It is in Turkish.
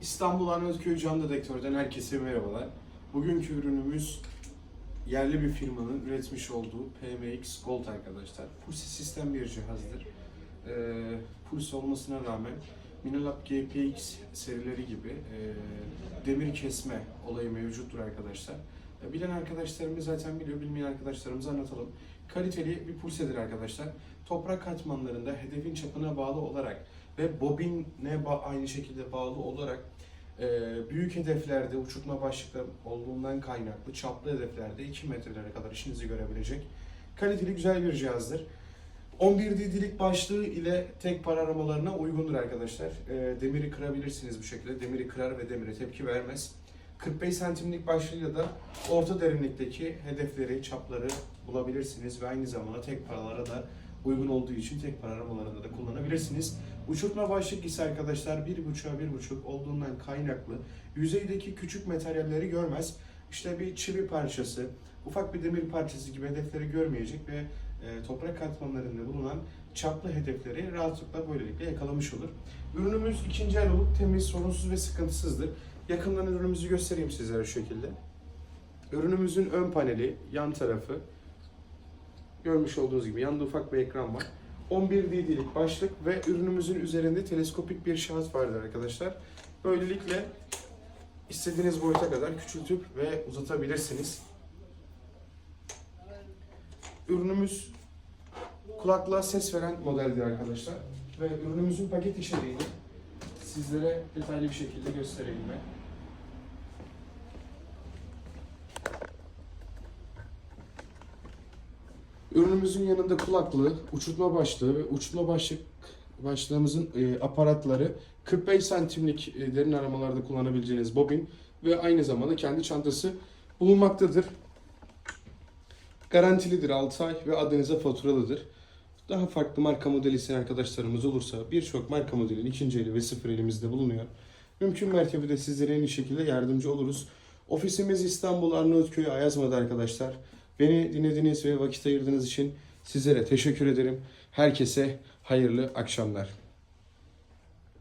İstanbul Arnavutköy Can Dedektör'den herkese merhabalar. Bugünkü ürünümüz yerli bir firmanın üretmiş olduğu PMX Gold arkadaşlar. Pulse sistem bir cihazdır. Ee, Pulse olmasına rağmen Minolab GPX serileri gibi e, demir kesme olayı mevcuttur arkadaşlar. Bilen arkadaşlarımız zaten biliyor, bilmeyen arkadaşlarımıza anlatalım. Kaliteli bir pulsedir arkadaşlar. Toprak katmanlarında hedefin çapına bağlı olarak ve bobine ba- aynı şekilde bağlı olarak e, büyük hedeflerde uçurtma başlıkta olduğundan kaynaklı çaplı hedeflerde 2 metrelere kadar işinizi görebilecek kaliteli güzel bir cihazdır. 11 didilik başlığı ile tek para aramalarına uygundur arkadaşlar. E, demiri kırabilirsiniz bu şekilde. Demiri kırar ve demire tepki vermez. 45 santimlik başlığıyla da orta derinlikteki hedefleri, çapları bulabilirsiniz ve aynı zamanda tek paralara da uygun olduğu için tek para aramalarında da kullanabilirsiniz. Uçurtma başlık ise arkadaşlar 1.5'a 1.5 olduğundan kaynaklı yüzeydeki küçük materyalleri görmez. İşte bir çivi parçası, ufak bir demir parçası gibi hedefleri görmeyecek ve e, toprak katmanlarında bulunan çaplı hedefleri rahatlıkla böylelikle yakalamış olur. Ürünümüz ikinci el olup temiz, sorunsuz ve sıkıntısızdır. Yakından ürünümüzü göstereyim sizlere şu şekilde. Ürünümüzün ön paneli, yan tarafı, görmüş olduğunuz gibi yanında ufak bir ekran var. 11 dd'lik başlık ve ürünümüzün üzerinde teleskopik bir şahıs vardır arkadaşlar. Böylelikle istediğiniz boyuta kadar küçültüp ve uzatabilirsiniz. Ürünümüz kulaklığa ses veren modeldir arkadaşlar. Ve ürünümüzün paket içeriğini sizlere detaylı bir şekilde göstereyim ben. Ürünümüzün yanında kulaklığı, uçurtma başlığı ve uçurtma başlık başlığımızın e, aparatları 45 santimlik e, derin aramalarda kullanabileceğiniz bobin ve aynı zamanda kendi çantası bulunmaktadır. Garantilidir 6 ay ve adınıza faturalıdır. Daha farklı marka modeli isteyen arkadaşlarımız olursa birçok marka modelin ikinci eli ve sıfır elimizde bulunuyor. Mümkün mertebede sizlere en iyi şekilde yardımcı oluruz. Ofisimiz İstanbul Arnavutköy Ayazma'da arkadaşlar. Beni dinlediğiniz ve vakit ayırdığınız için sizlere teşekkür ederim. Herkese hayırlı akşamlar.